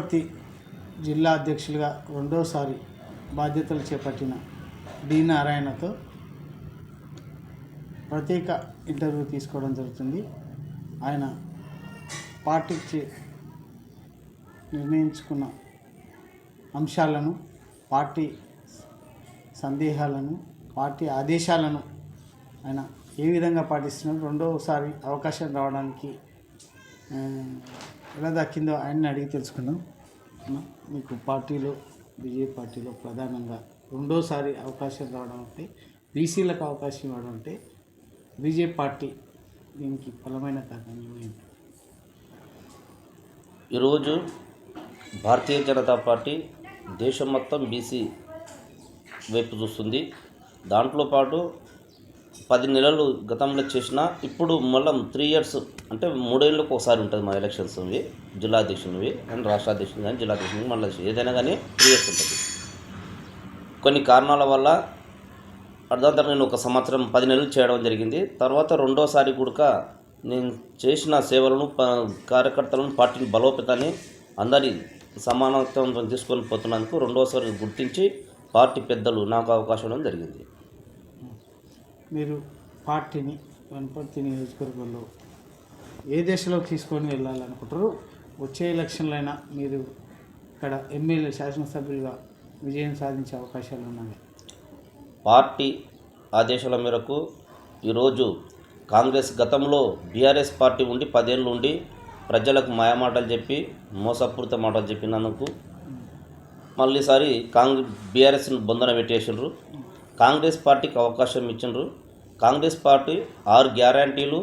వనపర్తి జిల్లా అధ్యక్షులుగా రెండోసారి బాధ్యతలు చేపట్టిన డి నారాయణతో ప్రత్యేక ఇంటర్వ్యూ తీసుకోవడం జరుగుతుంది. ఆయన పార్టీకి చే- నిర్ణయించుకున్న అంశాలను పార్టీ సందేహాలను పార్టీ ఆదేశాలను ఆయన ఏ విధంగా పాటిస్తున్నారు? రెండోసారి అవకాశం రావడానికి ఎలా దక్కిందో ఆయన్ని అడిగి తెలుసుకుందాం. మీకు పార్టీలో బీజేపీ పార్టీలో ప్రధానంగా రెండోసారి అవకాశం రావడం అంటే బీసీలకు అవకాశం ఇవ్వడం అంటే బీజేపీ పార్టీ దీనికి బలమైన కారణం ఏంటి ఈరోజు భారతీయ జనతా పార్టీ దేశం మొత్తం బీసీ వైపు చూస్తుంది. దాంట్లో పాటు పది నెలలు గతంలో చేసిన ఇప్పుడు మళ్ళీ త్రీ ఇయర్స్ అంటే మూడేళ్ళకు ఒకసారి ఉంటుంది మా ఎలక్షన్స్ ఇవి జిల్లా అధ్యక్షునివి అండ్ రాష్ట్ర అధ్యక్షుని కానీ జిల్లా అధ్యక్షుని మళ్ళీ ఏదైనా కానీ త్రీ ఇయర్స్ ఉంటుంది. కొన్ని కారణాల వల్ల అర్ధాంతరం నేను ఒక సంవత్సరం పది నెలలు చేయడం జరిగింది. తర్వాత రెండోసారి కూడా నేను చేసిన సేవలను ప- కార్యకర్తలను పార్టీని బలోపేతాన్ని అందరి సమానత్వం తీసుకొని పోతున్నందుకు రెండోసారి గుర్తించి పార్టీ పెద్దలు నాకు అవకాశం ఇవ్వడం జరిగింది. మీరు పార్టీని వనపర్తి నియోజకవర్గంలో ఏ దశలో తీసుకొని వెళ్ళాలనుకుంటారు వచ్చే ఎలక్షన్లైనా మీరు ఇక్కడ ఎమ్మెల్యే శాసనసభ్యులుగా విజయం సాధించే అవకాశాలు ఉన్నాయి. పార్టీ ఆదేశాల మేరకు ఈరోజు కాంగ్రెస్ గతంలో బీఆర్ఎస్ పార్టీ ఉండి పదేళ్ళు ఉండి ప్రజలకు మాయమాటలు చెప్పి మోసపూరిత మాటలు చెప్పినందుకు మళ్ళీసారి కాంగ్రెస్ బీఆర్ఎస్ను బొందన పెట్టేసిండ్రు. కాంగ్రెస్ పార్టీకి అవకాశం ఇచ్చిండ్రు. కాంగ్రెస్ పార్టీ ఆరు గ్యారంటీలు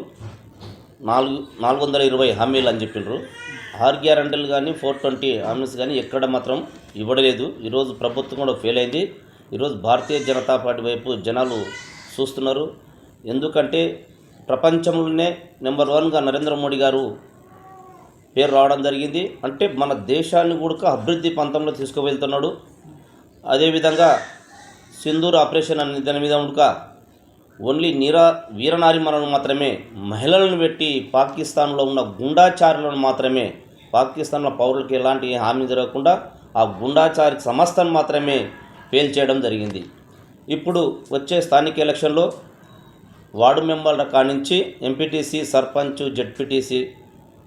నాలుగు నాలుగు వందల ఇరవై హామీలు అని చెప్పిండ్రు. ఆరు గ్యారంటీలు కానీ ఫోర్ ట్వంటీ హామీస్ కానీ ఎక్కడ మాత్రం ఇవ్వడలేదు. ఈరోజు ప్రభుత్వం కూడా ఫెయిల్ అయింది. ఈరోజు భారతీయ జనతా పార్టీ వైపు జనాలు చూస్తున్నారు. ఎందుకంటే ప్రపంచంలోనే నెంబర్ వన్గా నరేంద్ర మోడీ గారు పేరు రావడం జరిగింది. అంటే మన దేశాన్ని కూడా అభివృద్ధి పంతంలో తీసుకువెళ్తున్నాడు. అదేవిధంగా సింధూర్ ఆపరేషన్ అనే దాని మీద ఉండక ఓన్లీ నీరా వీరనారిమలను మాత్రమే మహిళలను పెట్టి పాకిస్తాన్లో ఉన్న గుండాచారులను మాత్రమే పాకిస్తాన్లో పౌరులకు ఎలాంటి హామీ జరగకుండా ఆ గుండాచారి సంస్థను మాత్రమే ఫెయిల్ చేయడం జరిగింది. ఇప్పుడు వచ్చే స్థానిక ఎలక్షన్లో వార్డు మెంబర్ల కానించి ఎంపీటీసీ సర్పంచ్ జడ్పీటీసీ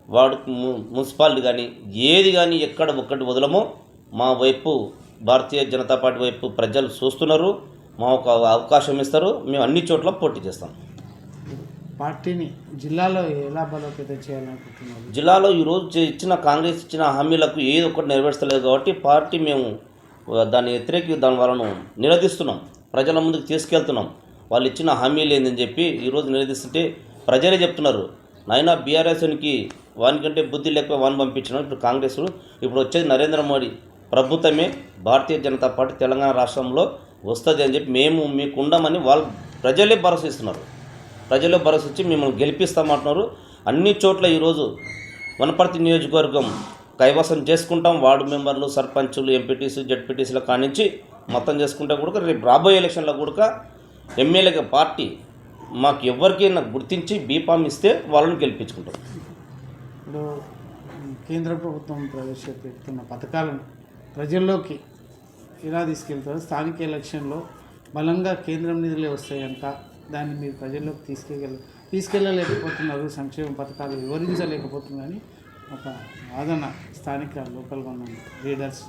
వార్డు ము- మున్సిపాలిటీ కానీ ఏది కానీ ఎక్కడ ఒక్కటి వదలమో మా వైపు భారతీయ జనతా పార్టీ వైపు ప్రజలు చూస్తున్నారు మా ఒక అవకాశం ఇస్తారు మేము అన్ని చోట్ల పోటీ చేస్తాం. పార్టీని జిల్లాలో ఎలా బలోపేతం చేయాలనుకుంటున్నారు? జిల్లాలో ఈరోజు ఇచ్చిన కాంగ్రెస్ ఇచ్చిన హామీలకు ఏది ఒక్కటి నెరవేర్చలేదు కాబట్టి పార్టీ మేము దాన్ని వ్యతిరేకి దాని వాళ్ళను నిలదీస్తున్నాం. ప్రజల ముందుకు తీసుకెళ్తున్నాం. వాళ్ళు ఇచ్చిన హామీలు ఏందని చెప్పి ఈరోజు నిలదీస్తుంటే ప్రజలే చెప్తున్నారు. నాయన బీఆర్ఎస్కి వానికంటే బుద్ధి లేక వాని పంపించినాం ఇప్పుడు కాంగ్రెస్ ఇప్పుడు వచ్చేది నరేంద్ర మోడీ. ప్రభుత్వమే భారతీయ జనతా పార్టీ తెలంగాణ రాష్ట్రంలో వస్తుంది అని చెప్పి మేము మీకు ఉండమని వాళ్ళు ప్రజలే భరోసా ఇస్తున్నారు ప్రజలే భరోసా ఇచ్చి మిమ్మల్ని గెలిపిస్తామంటున్నారు. అన్ని చోట్ల ఈరోజు వనపర్తి నియోజకవర్గం కైవసం చేసుకుంటాం. వార్డు మెంబర్లు సర్పంచులు ఎంపీటీసీ జడ్పీటీసీల కానించి మొత్తం చేసుకుంటే కూడా రేపు రాబోయే ఎలక్షన్లో కూడా ఎమ్మెల్యేగా పార్టీ మాకు ఎవరికైనా గుర్తించి బీఫామ్ ఇస్తే వాళ్ళని గెలిపించుకుంటాం. ఇప్పుడు కేంద్ర ప్రభుత్వం ప్రవేశపెడుతున్న పథకాలను ప్రజల్లోకి ఎలా తీసుకెళ్తారు. స్థానిక ఎలక్షన్లో బలంగా కేంద్రం నిధులే వస్తాయి దాన్ని మీరు ప్రజల్లోకి తీసుకెళ్ళ తీసుకెళ్ళలేకపోతున్నారు. సంక్షేమ పథకాలు వివరించలేకపోతున్నారని ఒక వాదన స్థానిక లోకల్గా ఉన్న లీడర్స్.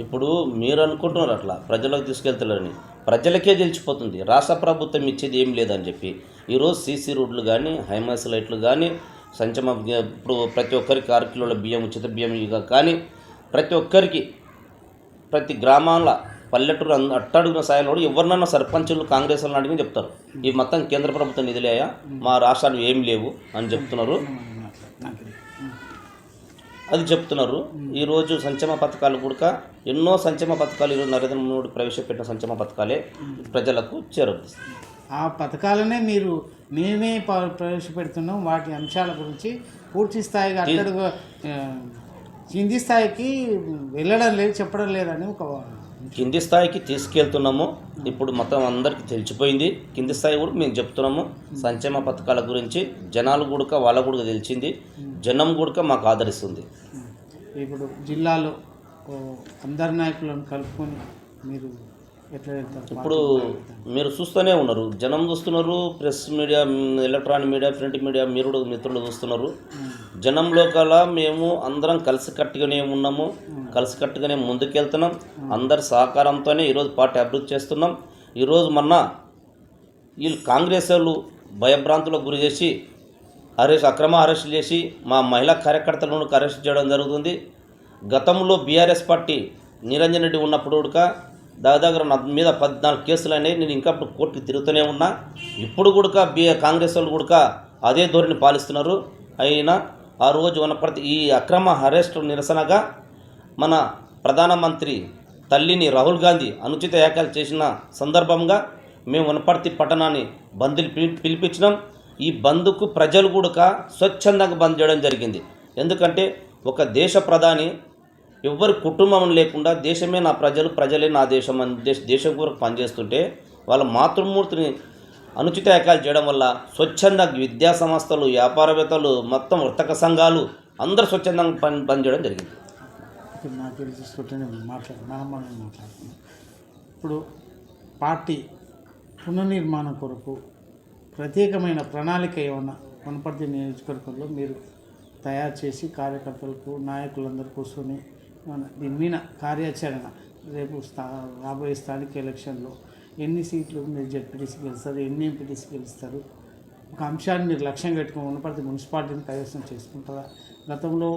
ఇప్పుడు మీరు అనుకుంటున్నారు అట్లా. ప్రజలకు తీసుకెళ్తారని. ప్రజలకే తెలిసిపోతుంది. రాష్ట్ర ప్రభుత్వం ఇచ్చేది ఏం లేదని చెప్పి. ఈరోజు సీసీ రోడ్లు కానీ హైమాస్ లైట్లు కానీ సంచమ ఇప్పుడు ప్రతి ఒక్కరికి ఆరు కిలోల బియ్యం ఉచిత బియ్యం ఇక కానీ ప్రతి ఒక్కరికి ప్రతి గ్రామాల పల్లెటూరు అట్టడుగున స్థాయిలో కూడా ఎవరినన్నా సర్పంచులు కాంగ్రెస్ అడిగి చెప్తారు. ఈ మొత్తం కేంద్ర ప్రభుత్వం నిధులేయా మా రాష్ట్రాలు ఏం లేవు అని చెప్తున్నారు. అది చెప్తున్నారు. ఈరోజు సంక్షేమ పథకాలు కూడా ఎన్నో సంక్షేమ పథకాలు ఈరోజు నరేంద్ర మోడీ ప్రవేశపెట్టిన సంక్షేమ పథకాలే ప్రజలకు చేరవేస్తుంది ఆ పథకాలనే మీరు మేమే ప్రవేశపెడుతున్నాం. వాటి అంశాల గురించి పూర్తి స్థాయిగా అట్టడుగు కింది స్థాయికి వెళ్ళడం లేదు చెప్పడం లేదని ఒక కింది స్థాయికి తీసుకెళ్తున్నాము. ఇప్పుడు మొత్తం అందరికీ తెలిసిపోయింది. కింది స్థాయి కూడా మేము చెప్తున్నాము. సంక్షేమ పథకాల గురించి జనాలు కూడా వాళ్ళ కూడా తెలిసింది. జనం కూడా మాకు ఆదరిస్తుంది. ఇప్పుడు జిల్లాలో అందరి నాయకులను కలుపుకొని మీరు ఇప్పుడు మీరు చూస్తూనే ఉన్నారు. జనం చూస్తున్నారు press media electronic media print media మీరు మిత్రులు చూస్తున్నారు. జనంలో కల మేము అందరం కలిసికట్టుగానే ఉన్నాము. కలిసికట్టుగానే ముందుకెళ్తున్నాం. అందరి సహకారంతోనే ఈరోజు పార్టీ అభివృద్ధి చేస్తున్నాం. ఈరోజు మొన్న వీళ్ళు కాంగ్రెస్ వాళ్ళు భయభ్రాంతులకు గురి చేసి అరెస్ట్ అక్రమ అరెస్టులు చేసి మా మహిళా కార్యకర్తలను అరెస్ట్ చేయడం జరుగుతుంది. గతంలో బీఆర్ఎస్ పార్టీ నిరంజన్ రెడ్డి ఉన్నప్పుడు కూడా దగ్గర నా మీద పద్నాలుగు కేసులు అనేవి నేను ఇంకా ఇప్పుడు కోర్టుకి తిరుగుతూనే ఉన్నా. ఇప్పుడు కూడా బి కాంగ్రెస్ వాళ్ళు కూడా అదే ధోరణి పాలిస్తున్నారు. అయినా ఆ రోజు వనపర్తి ఈ అక్రమ అరెస్ట్ నిరసనగా మన ప్రధానమంత్రి తల్లిని రాహుల్ గాంధీ అనుచిత వ్యాఖ్యలు చేసిన సందర్భంగా మేము వనపర్తి పట్టణాన్ని బంద్లు పిలి పిలిపించినాం. ఈ బంద్కు ప్రజలు కూడా స్వచ్ఛందంగా బంద్ చేయడం జరిగింది. ఎందుకంటే ఒక దేశ ప్రధాని ఎవరి కుటుంబం లేకుండా దేశమే నా ప్రజలు ప్రజలే నా దేశం అని దేశ దేశం కొరకు పనిచేస్తుంటే వాళ్ళ మాతృమూర్తిని అనుచిత ఏకాలు చేయడం వల్ల స్వచ్ఛంద విద్యా సంస్థలు వ్యాపారవేత్తలు మొత్తం వర్తక సంఘాలు అందరూ స్వచ్ఛందంగా పని పనిచేయడం జరిగింది. ఇప్పుడు నాకు తెలిసి ఇప్పుడు పార్టీ పునర్నిర్మాణం కొరకు ప్రత్యేకమైన ప్రణాళిక ఏమన్నా వనపర్తి నియోజకవర్గంలో మీరు తయారు చేసి కార్యకర్తలకు నాయకులందరూ కూర్చొని మన దీని మీద కార్యాచరణ రేపు స్థా రాబోయే స్థానిక ఎలక్షన్లో ఎన్ని సీట్లు మీరు జడ్పీటీసీ గెలుస్తారు ఎన్ని ఎంపీటీసీ గెలుస్తారు ఒక అంశాన్ని మీరు లక్ష్యం పెట్టుకుని ఉన్నపడితే మున్సిపాలిటీని కైవసం చేసుకుంటారా? గతంలో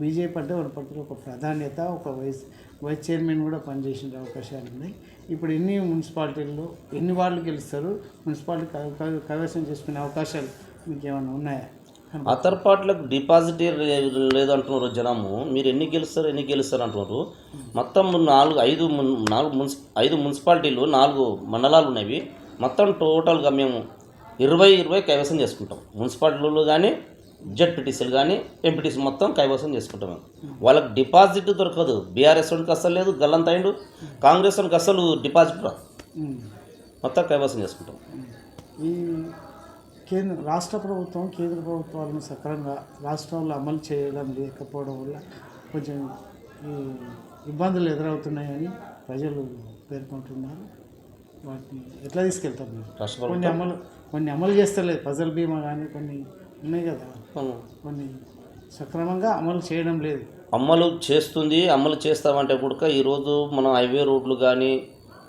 బీజేపీ అంటే వనపర్తిలో ఒక ప్రాధాన్యత ఒక వైస్ వైస్ చైర్మన్ కూడా పనిచేసిన అవకాశాలు ఉన్నాయి. ఇప్పుడు ఎన్ని మున్సిపాలిటీల్లో ఎన్ని వాళ్ళు గెలుస్తారు మున్సిపాలిటీ కైవసం చేసుకునే అవకాశాలు మీకు ఏమైనా ఉన్నాయా? అతర్ పార్టీలకు డిపాజిట్ లేదంటున్నారు జనము. మీరు ఎన్ని గెలుస్తారు ఎన్ని గెలుస్తారు అంటున్నారు. మొత్తం నాలుగు ఐదు నాలుగు మున్సి ఐదు మున్సిపాలిటీలు నాలుగు మండలాలు ఉన్నవి. మొత్తం టోటల్గా మేము ఇరవై ఇరవై కైవసం చేసుకుంటాం. మున్సిపాలిటీలు కానీ జెడ్పీటీసీలు కానీ ఎంపీటీసీ మొత్తం కైవసం చేసుకుంటాం వాళ్ళకి డిపాజిట్ దొరకదు. బీఆర్ఎస్ వాడికి అస్సలు లేదు గల్లంత అయిండు. కాంగ్రెస్ వాడికి అస్సలు డిపాజిట్ రాదు. మొత్తం కైవసం చేసుకుంటాం. కేంద్ర రాష్ట్ర ప్రభుత్వం కేంద్ర ప్రభుత్వాలను సక్రమంగా రాష్ట్రాల్లో అమలు చేయడం లేకపోవడం వల్ల కొంచెం ఈ ఇబ్బందులు ఎదురవుతున్నాయని ప్రజలు పేర్కొంటున్నారు. వాటిని ఎట్లా తీసుకెళ్తారు మీరు? కొన్ని అమలు కొన్ని అమలు చేస్తలేదు. ప్రజల బీమా కానీ కొన్ని ఉన్నాయి కదా. కొన్ని సక్రమంగా అమలు చేయడం లేదు. అమలు చేస్తుంది అమలు చేస్తామంటే కూడా ఈరోజు మనం హైవే రోడ్లు కానీ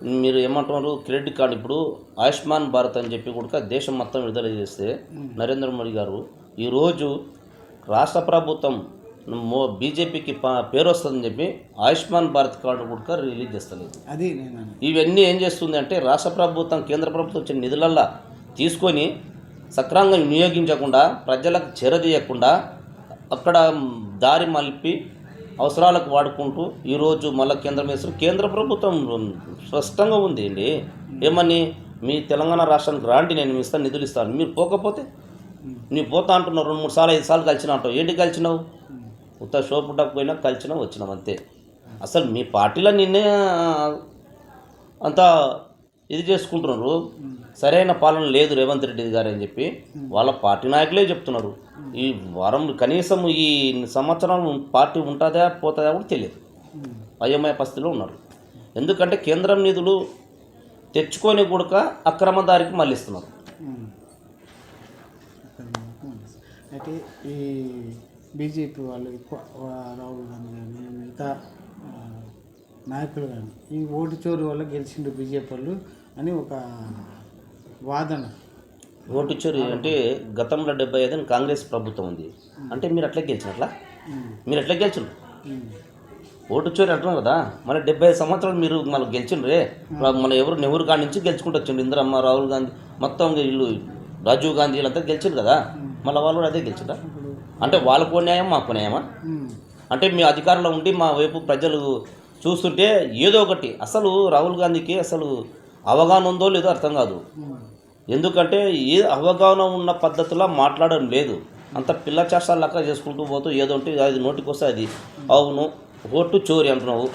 మీరు ఏమంటున్నారు? క్రెడిట్ కార్డు ఇప్పుడు ఆయుష్మాన్ భారత్ అని చెప్పి కూడా దేశం మొత్తం విడుదల చేస్తే నరేంద్ర మోడీ గారు ఈరోజు రాష్ట్ర ప్రభుత్వం మో బీజేపీకి ప- పేరు వస్తుందని చెప్పి ఆయుష్మాన్ భారత్ కార్డు కూడా రిలీజ్ చేస్తలేదు. అది. ఇవన్నీ ఏం చేస్తుంది అంటే రాష్ట్ర ప్రభుత్వం కేంద్ర ప్రభుత్వం వచ్చిన నిధులల్లా తీసుకొని సక్రమంగా వినియోగించకుండా ప్రజలకు చేరదీయకుండా అక్కడ దారి మలిపి అవసరాలకు వాడుకుంటూ ఈరోజు మళ్ళీ కేంద్రం వేసిన కేంద్ర ప్రభుత్వం స్పష్టంగా ఉంది అండి ఏమని? మీ తెలంగాణ రాష్ట్రానికి రాండి నేను ఇస్తాను నిధులు ఇస్తాను. మీరు పోకపోతే? నువ్వు పోతా అంటున్నావు రెండు మూడు సార్లు ఐదు సార్లు కలిసిన అంటావు. ఏంటి కలిసినావు? ఉత్త షో పోయినా కలిసినావు వచ్చినావు అంతే. అసలు మీ పార్టీలో నిన్నే అంతా ఇది చేసుకుంటున్నారు. సరైన పాలన లేదు రేవంత్ రెడ్డి గారు అని చెప్పి వాళ్ళ పార్టీ నాయకులే చెప్తున్నారు. ఈ వారం కనీసం ఈ సంవత్సరం పార్టీ ఉంటుందా పోతుందా కూడా తెలియదు. అయోమయ పరిస్థితిలో ఉన్నారు. ఎందుకంటే కేంద్రం నిధులు తెచ్చుకొని కూడక అక్రమ దారికి మళ్ళిస్తున్నారు. అయితే ఈ బీజేపీ వాళ్ళు ఎక్కువ రాహుల్ గాంధీ మిగతా నాయకులు కానీ. ఈ ఓటు చోరు వల్ల గెలిచిండు బీజేపీ వాళ్ళు అని ఒక వాదన. ఓటు చోరీ అంటే గతంలో డెబ్బై ఐదు కాంగ్రెస్ ప్రభుత్వం ఉంది. అంటే మీరు అట్లా గెలిచినట్లా. మీరు ఎట్లా గెలిచినారు ఉమ్. ఓటు చోరీ అంటున్నారు కదా? మన డెబ్బై ఐదు సంవత్సరాలు మీరు మన గెలిచిండ్రే. మన ఎవరు నెహ్రూ కాడి నుంచి గెలుచుకుంటూ వచ్చిండ్రు. ఇందిరమ్మ రాహుల్ గాంధీ మొత్తం వీళ్ళు రాజీవ్ గాంధీ వీళ్ళంతా గెలిచిండ్రు కదా? మళ్ళీ వాళ్ళు కూడా అదే గెలిచిండ్రా? అంటే వాళ్ళకు న్యాయం మాకు న్యాయమా. అంటే మీ అధికారంలో ఉండి మా వైపు ప్రజలు చూస్తుంటే ఏదో ఒకటి అసలు రాహుల్ గాంధీకి అసలు అవగాహన ఉందో లేదో అర్థం కాదు. ఎందుకంటే ఏ అవగాహన ఉన్న పద్ధతిలో మాట్లాడడం లేదు. అంత పిల్ల చేష్టాలు లెక్క చేసుకుంటూ పోతూ ఏదో ఉంటే అది నోటికి వస్తే అది. అవును ఓటు చోరీ అంటున్నావు.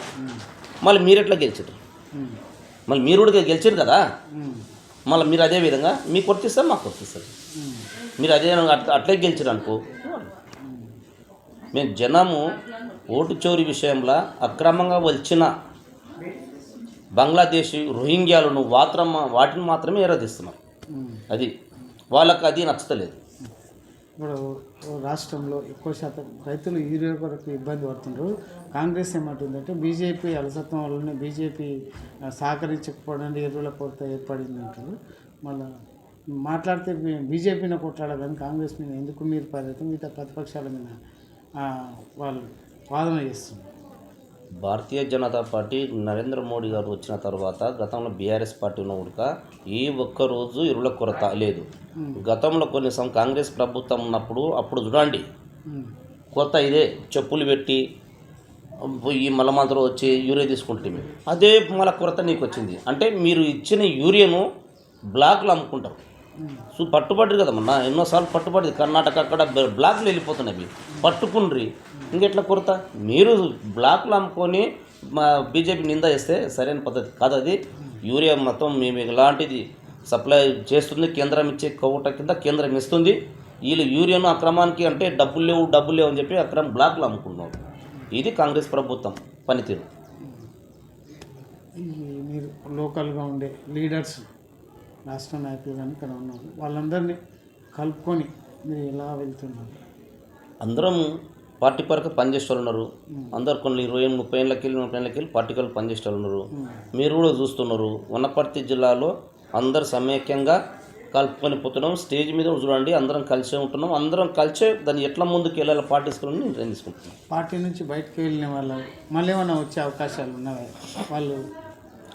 మళ్ళీ మీరు ఎట్లా గెలిచారు మళ్ళీ మీరు కూడా గెలిచారు కదా? మళ్ళీ మీరు అదే విధంగా మీకు వర్తిస్తారు మాకు వర్తిస్తారు మీరు అదే అట్లే గెలిచారు అనుకో. మేము జనము ఓటు చోరీ విషయంలో అక్రమంగా వచ్చిన బంగ్లాదేశ్ రోహింగ్యాలను వాత్రమ వాటిని మాత్రమే ఏరదిస్తున్నాం. అది వాళ్ళకి అది నచ్చలేదు. ఇప్పుడు రాష్ట్రంలో ఎక్కువ శాతం రైతులు ఈ కొరకు ఇబ్బంది పడుతున్నారు కాంగ్రెస్ ఏమంటుందంటే బీజేపీ అలసత్వం వల్లనే బీజేపీ సహకరించకపోవడం సహకరించకపోవడానికి ఎరువుల కొరత ఏర్పడింది అంటారు. మళ్ళీ మాట్లాడితే బీజేపీని కొట్లాడాలని కాంగ్రెస్ మీద ఎందుకు మీరు పర్యటన మిగతా ప్రతిపక్షాల మీద వాళ్ళు వాదన చేస్తున్నారు. భారతీయ జనతా పార్టీ నరేంద్ర మోడీ గారు వచ్చిన తర్వాత గతంలో బీఆర్ఎస్ పార్టీ ఉన్న ఉడక ఏ ఒక్క రోజు ఎరువుల కొరత లేదు. గతంలో కొన్ని కాంగ్రెస్ ప్రభుత్వం ఉన్నప్పుడు అప్పుడు చూడండి. కొరత ఇదే. చెప్పులు పెట్టి ఈ మలమంతలో వచ్చి యూరియా తీసుకుంటే అదే మల కొరత నీకు వచ్చింది అంటే మీరు ఇచ్చిన యూరియాను బ్లాక్లో అమ్ముకుంటారు. సో పట్టుబడ్డరు కదమ్మా ఎన్నోసార్లు పట్టుబడింది కర్ణాటక అక్కడ బ్లాక్లు వెళ్ళిపోతున్నాయి పట్టుకుండ్రి. ఇంకెట్లా కొరత? మీరు బ్లాక్లు అమ్ముకొని మా బీజేపీ నింద చేస్తే సరైన పద్ధతి కాదు అది. యూరియా మొత్తం మేము ఇలాంటిది సప్లై చేస్తుంది కేంద్రం ఇచ్చే కోట కింద కేంద్రం ఇస్తుంది. వీళ్ళు యూరియాను అక్రమానికి అంటే డబ్బులు లేవు డబ్బులు లేవు అని చెప్పి అక్రమ బ్లాక్లు అమ్ముకున్నారు ఇది కాంగ్రెస్ ప్రభుత్వం పనితీరు. మీరు లోకల్గా ఉండే లీడర్స్ రాష్ట్ర నాయకులు కానీ ఇక్కడ ఉన్నారు. వాళ్ళందరినీ కలుపుకొని మీరు ఎలా వెళ్తున్నారు. అందరం పార్టీ పరకు పనిచేసే వాళ్ళు ఉన్నారు అందరు కొన్ని ఇరవై ముప్పై ఏళ్ళకి వెళ్ళి ముప్పై ఏళ్ళకి వెళ్ళి పార్టీ కొరకు పనిచేసే వాళ్ళు ఉన్నారు మీరు కూడా చూస్తున్నారు. వనపర్తి జిల్లాలో అందరు సమైక్యంగా కలుపుకొని పోతున్నాం. స్టేజ్ మీద చూడండి అందరం కలిసే ఉంటున్నాం. అందరం కలిసే దాన్ని ఎట్లా ముందుకు వెళ్ళాలో పాటించుకుని నేను తీసుకుంటున్నాను పార్టీ నుంచి బయటకు వెళ్ళిన వాళ్ళు మళ్ళీ ఏమైనా వచ్చే అవకాశాలు ఉన్నవా వాళ్ళు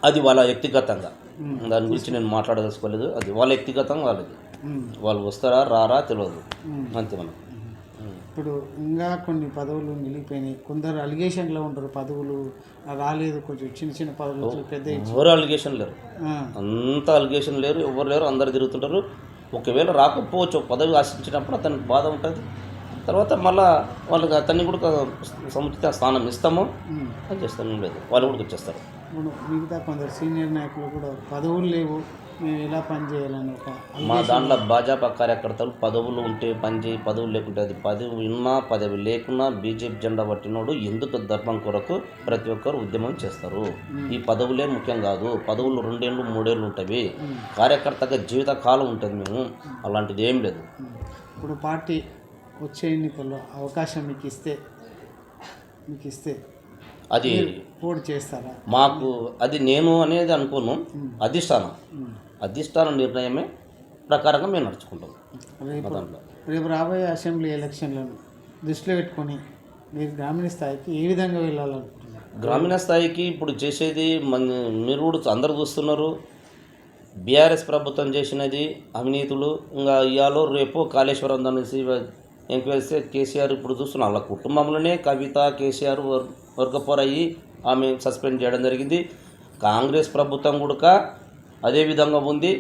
అది వాళ్ళ వ్యక్తిగతంగా. దాని గురించి నేను మాట్లాడదలుచుకోలేదు. అది వాళ్ళ వ్యక్తిగతంగా వాళ్ళది. వాళ్ళు వస్తారా రారా తెలియదు అంతే మనం. ఇప్పుడు ఇంకా కొన్ని పదవులు నిలిగిపోయినాయి కొందరు అలిగేషన్లో ఉంటారు పదవులు రాలేదు కొంచెం చిన్న చిన్న పదవులు పెద్ద ఎవరు అలిగేషన్ లేరు? అంత అలిగేషన్ లేరు ఎవరు లేరు అందరు తిరుగుతుంటారు. ఒకవేళ రాకపోవచ్చు పదవి ఆశించినప్పుడు అతనికి బాధ ఉంటుంది. తర్వాత మళ్ళా వాళ్ళకి అతన్ని కూడా సముచిత స్థానం ఇస్తాము. అది చేస్తాను లేదు. వాళ్ళు కూడా వచ్చేస్తారు. ఇప్పుడు మిగతా కొందరు సీనియర్ నాయకులు కూడా పదవులు లేవు. మేము ఎలా పనిచేయాలని ఒక మా దాంట్లో భాజపా కార్యకర్తలు పదవులు ఉంటే పని చేయి పదవులు లేకుంటే అది పదవి ఉన్నా పదవి లేకున్నా బీజేపీ జెండా పట్టినోడు ఎందుకు ధర్మం కొరకు ప్రతి ఒక్కరు ఉద్యమం చేస్తారు? ఈ పదవులే ముఖ్యం కాదు. పదవులు రెండేళ్ళు మూడేళ్ళు ఉంటాయి కార్యకర్తగా జీవిత కాలం ఉంటుంది మేము. అలాంటిది ఏం లేదు. ఇప్పుడు పార్టీ వచ్చే ఎన్నికల్లో అవకాశం మీకు ఇస్తే మీకు ఇస్తే అది పోటీ చేస్తారా? మాకు అది నేను అనేది అనుకోను. అధిష్టానం. అధిష్టానం నిర్ణయమే ప్రకారంగా మేము నడుచుకుంటాం. రేపు రాబోయే అసెంబ్లీ ఎలక్షన్లను దృష్టిలో పెట్టుకొని మీరు గ్రామీణ స్థాయికి ఏ విధంగా వెళ్ళాలనుకుంటున్నారు? గ్రామీణ స్థాయికి ఇప్పుడు చేసేది మన మీరు కూడా అందరు చూస్తున్నారు. బీఆర్ఎస్ ప్రభుత్వం చేసినది అవినీతులు. ఇంకా ఇవాళ రేపు కాళేశ్వరం దాన్ని ఎంక్వైరీ కేసీఆర్ ఇప్పుడు చూస్తున్నాం వాళ్ళ కుటుంబంలోనే కవిత కేసీఆర్ వర్- వర్గపోర్ అయ్యి ఆమె సస్పెండ్ చేయడం జరిగింది. కాంగ్రెస్ ప్రభుత్వం కూడా అదే విధంగా ఉంది.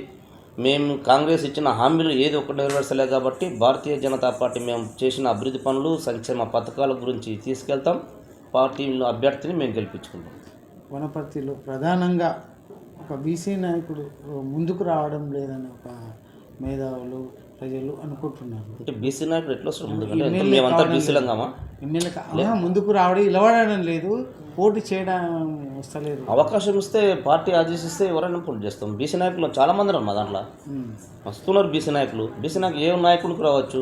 మేము కాంగ్రెస్ ఇచ్చిన హామీలు ఏది ఒకటి నెరవేర్చలే కాబట్టి భారతీయ జనతా పార్టీ మేము చేసిన అభివృద్ధి పనులు సంక్షేమ పథకాల గురించి తీసుకెళ్తాం. పార్టీ అభ్యర్థిని మేము గెలిపించుకుంటాం. వనపర్తిలో ప్రధానంగా ఒక బీసీ నాయకుడు ముందుకు రావడం లేదని ఒక మేధావులు ప్రజలు అనుకుంటున్నారు. అంటే బీసీ నాయకుడు ఎట్లా వస్తారు ముందుకంటే మేమంతా బీసీలంగామా ఎమ్మెల్యే ముందుకు రావడం నిలబడడం లేదు. పోటీ చేయడం వస్తలేదు. అవకాశం ఇస్తే పార్టీ ఆదేశిస్తే ఎవరైనా పోటీ చేస్తాం. బీసీ నాయకులు చాలా మంది ఉన్నారు మా దాంట్లో. వస్తున్నారు బీసీ నాయకులు. బీసీ నాయకులు ఏ నాయకుడికి రావచ్చు?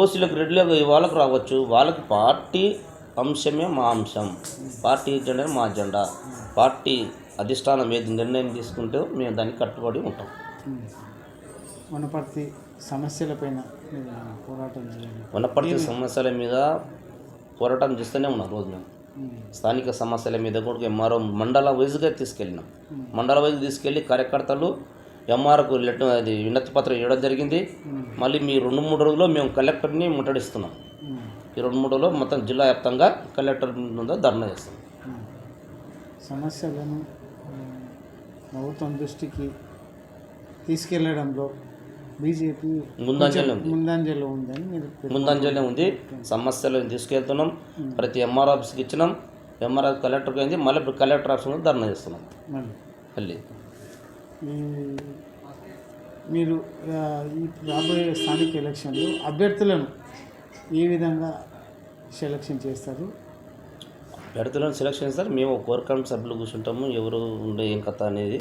ఓసీలకు రెడ్లకు వాళ్ళకు రావచ్చు? వాళ్ళకి పార్టీ అంశమే మా అంశం. పార్టీ జెండా మా జెండా. పార్టీ అధిష్టానం ఏది నిర్ణయం తీసుకుంటే మేము దానికి కట్టుబడి ఉంటాం. వనపర్తి సమస్యలపైన పోరాటం చేయాలి. వనపర్తి సమస్యల మీద పోరాటం చేస్తూనే ఉన్నాం రోజు మేము. స్థానిక సమస్యల మీద కూడా ఎంఆర్ఓ మండల వైజ్గా తీసుకెళ్ళినాం. మండల వైజ్ తీసుకెళ్ళి కార్యకర్తలు ఎంఆర్ఓకు లెటర్ అది వినతి పత్రం ఇవ్వడం జరిగింది. మళ్ళీ మీ రెండు మూడు రోజుల్లో మేము కలెక్టర్ని ముట్టడిస్తున్నాం. ఈ రెండు మూడు రోజుల్లో మొత్తం జిల్లా వ్యాప్తంగా కలెక్టర్ ముందు ధర్నా చేస్తాం. సమస్యలను ప్రభుత్వం దృష్టికి తీసుకెళ్ళడంలో బీజేపీ ముందంజలో ఉంది. ముందంజలో ఉందని మీరు ముందంజలే ఉంది. సమస్యలను తీసుకెళ్తున్నాం? ప్రతి ఎంఆర్ ఆఫీస్కి ఇచ్చినాం. ఎంఆర్ ఆఫీస్ కలెక్టర్కి అయింది మళ్ళీ ఇప్పుడు కలెక్టర్ ఆఫీస్ ముందు ధర్నా చేస్తున్నాం. మళ్ళీ. మీరు ఈ రాబోయే స్థానిక ఎలక్షన్లో అభ్యర్థులను ఏ విధంగా సెలక్షన్ చేస్తారు? అభ్యర్థులను సెలక్షన్ చేస్తారు. మేము కోర్ కమిటీ సభ్యులు కూర్చుంటాము. ఎవరు ఉండే ఏం కథ అనేది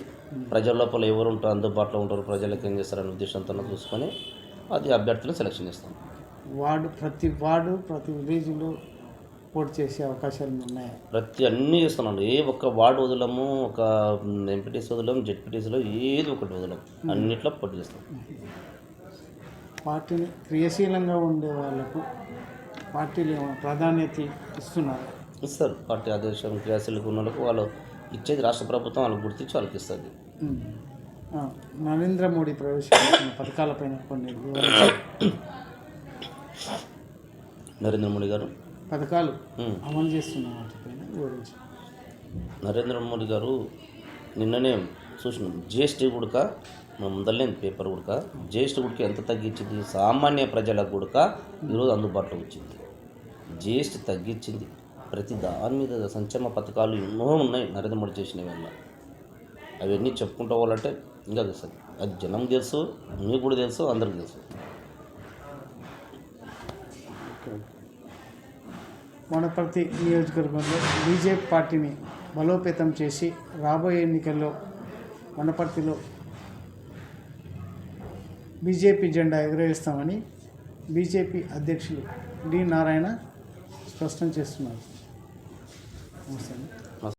ప్రజల లోపల ఎవరు ఉంటారు అందుబాటులో ఉంటారు ప్రజలకు ఏం చేస్తారనే ఉద్దేశంతో చూసుకొని అది అభ్యర్థులను సెలక్షన్ చేస్తాం. వార్డు ప్రతి వార్డు ప్రతి విలేజ్లో పోటీ చేసే అవకాశాలు ఉన్నాయి? ప్రతి అన్నీ చేస్తున్నాం. ఏ ఒక్క వార్డు వదలము ఒక ఎంపీటీసీ వదలం జెడ్పీటీసీలో ఏది ఒకటి వదలం అన్నిట్లో పోటీ చేస్తాం. పార్టీని క్రియాశీలంగా ఉండే వాళ్ళకు పార్టీలు ఏమైనా ప్రాధాన్యత ఇస్తున్నారు? ఇస్తారు. పార్టీ ఆదేశం క్రియాశీలకు ఉన్న వాళ్ళకు వాళ్ళు ఇచ్చేది రాష్ట్ర ప్రభుత్వం వాళ్ళకి గుర్తించి వాళ్ళకి ఇస్తుంది. నరేంద్ర మోడీ ప్రవేశపెట్టిన పథకాలపైన కొన్ని. నరేంద్ర మోడీ గారు? పథకాలు. అమలు చేస్తున్న వాటిపైన వివరించి. నరేంద్ర మోడీ గారు నిన్ననే చూసినాం. జిఎస్టీ గుడక మన ముందరలేని పేపర్ గుడక. జిఎస్టీ గుడక ఎంత తగ్గించింది? సామాన్య ప్రజలకు గుడక ఈరోజు అందుబాటులో వచ్చింది. జిఎస్టీ తగ్గించింది. ప్రతి దాని మీద సంక్షేమ పథకాలు ఎన్నో ఉన్నాయి నరేంద్ర మోడీ చేసినవి వల్ల. అవన్నీ చెప్పుకుంటూ పోవాలంటే ఇంకా తెలుస్తుంది అది జనం తెలుసు మీకు కూడా తెలుసు అందరికి తెలుసు. వనపర్తి నియోజకవర్గంలో బీజేపీ పార్టీని బలోపేతం చేసి రాబోయే ఎన్నికల్లో వనపర్తిలో బీజేపీ జెండా ఎగురవేస్తామని బీజేపీ అధ్యక్షులు డి. నారాయణ స్పష్టం చేస్తున్నారు. నమస్తే